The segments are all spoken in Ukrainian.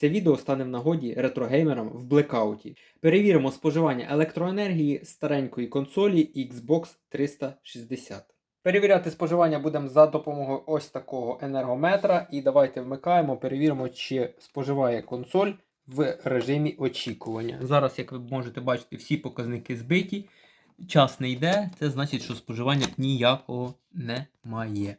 Це відео стане в нагоді ретрогеймерам в блекауті. Перевіримо споживання електроенергії старенької консолі Xbox 360. Перевіряти споживання будемо за допомогою ось такого енергометра. І давайте вмикаємо, перевіримо, чи споживає консоль в режимі очікування. Зараз, як ви можете бачити, всі показники збиті. Час не йде, це значить, що споживання ніякого немає.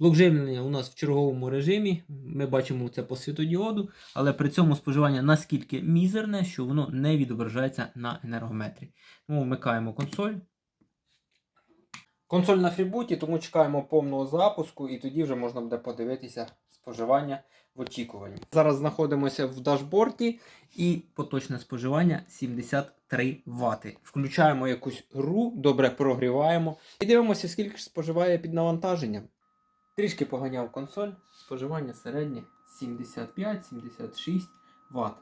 Блок живлення у нас в черговому режимі. Ми бачимо це по світодіоду, але при цьому споживання наскільки мізерне, що воно не відображається на енергометрі. Тому вмикаємо консоль. Консоль на фрібуті, тому чекаємо повного запуску, і тоді вже можна буде подивитися споживання в очікуванні. Зараз знаходимося в дашборді і поточне споживання 73 Вт. Включаємо якусь гру, добре прогріваємо і дивимося, скільки ж споживає під навантаженням. Трішки поганяв консоль, споживання середнє 75-76 Вт.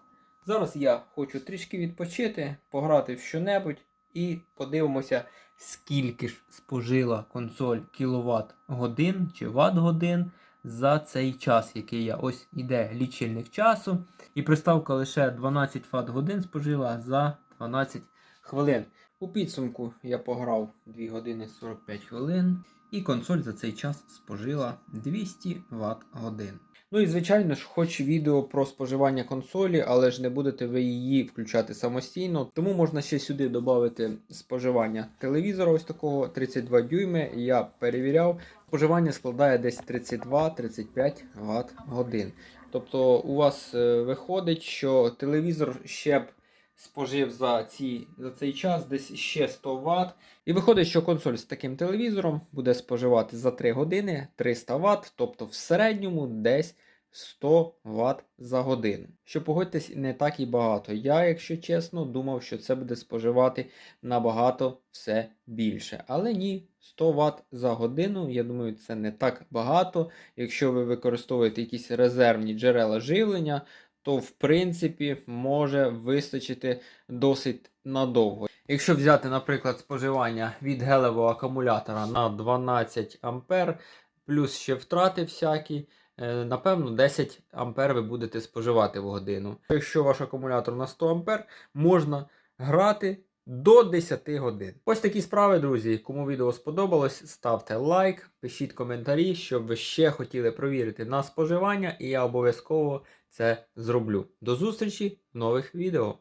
Зараз я хочу трішки відпочити, пограти в що-небудь і подивимося, скільки ж спожила консоль кіловат годин чи ватт годин за цей час, який я ось іде лічильник часу. І приставка лише 12 Вт годин спожила за 12 хвилин. У підсумку я пограв 2 години 45 хвилин, і консоль за цей час спожила 200 Вт годин. Ну і звичайно ж, хоч відео про споживання консолі, але ж не будете ви її включати самостійно. Тому можна ще сюди додати споживання телевізора, ось такого 32 дюйми. Я перевіряв, споживання складає десь 32-35 Вт годин. Тобто у вас е, виходить, що телевізор ще б спожив за, ці, за цей час десь ще 100 Вт. І виходить, що консоль з таким телевізором буде споживати за 3 години 300 Вт, тобто в середньому десь 100 Вт за годину. Що погодьтесь, не так і багато. Я, якщо чесно, думав, що це буде споживати набагато все більше. Але ні, 100 Вт за годину, я думаю, це не так багато. Якщо ви використовуєте якісь резервні джерела живлення, то в принципі може вистачити досить надовго. Якщо взяти, наприклад, споживання від гелевого акумулятора на 12 А, плюс ще втрати всякі, е, напевно, 10 А ви будете споживати в годину. Якщо ваш акумулятор на 100 А, можна грати до 10 годин. Ось такі справи, друзі. Кому відео сподобалось, ставте лайк, пишіть коментарі, щоб ви ще хотіли провірити на споживання, і я обов'язково це зроблю. До зустрічі в нових відео.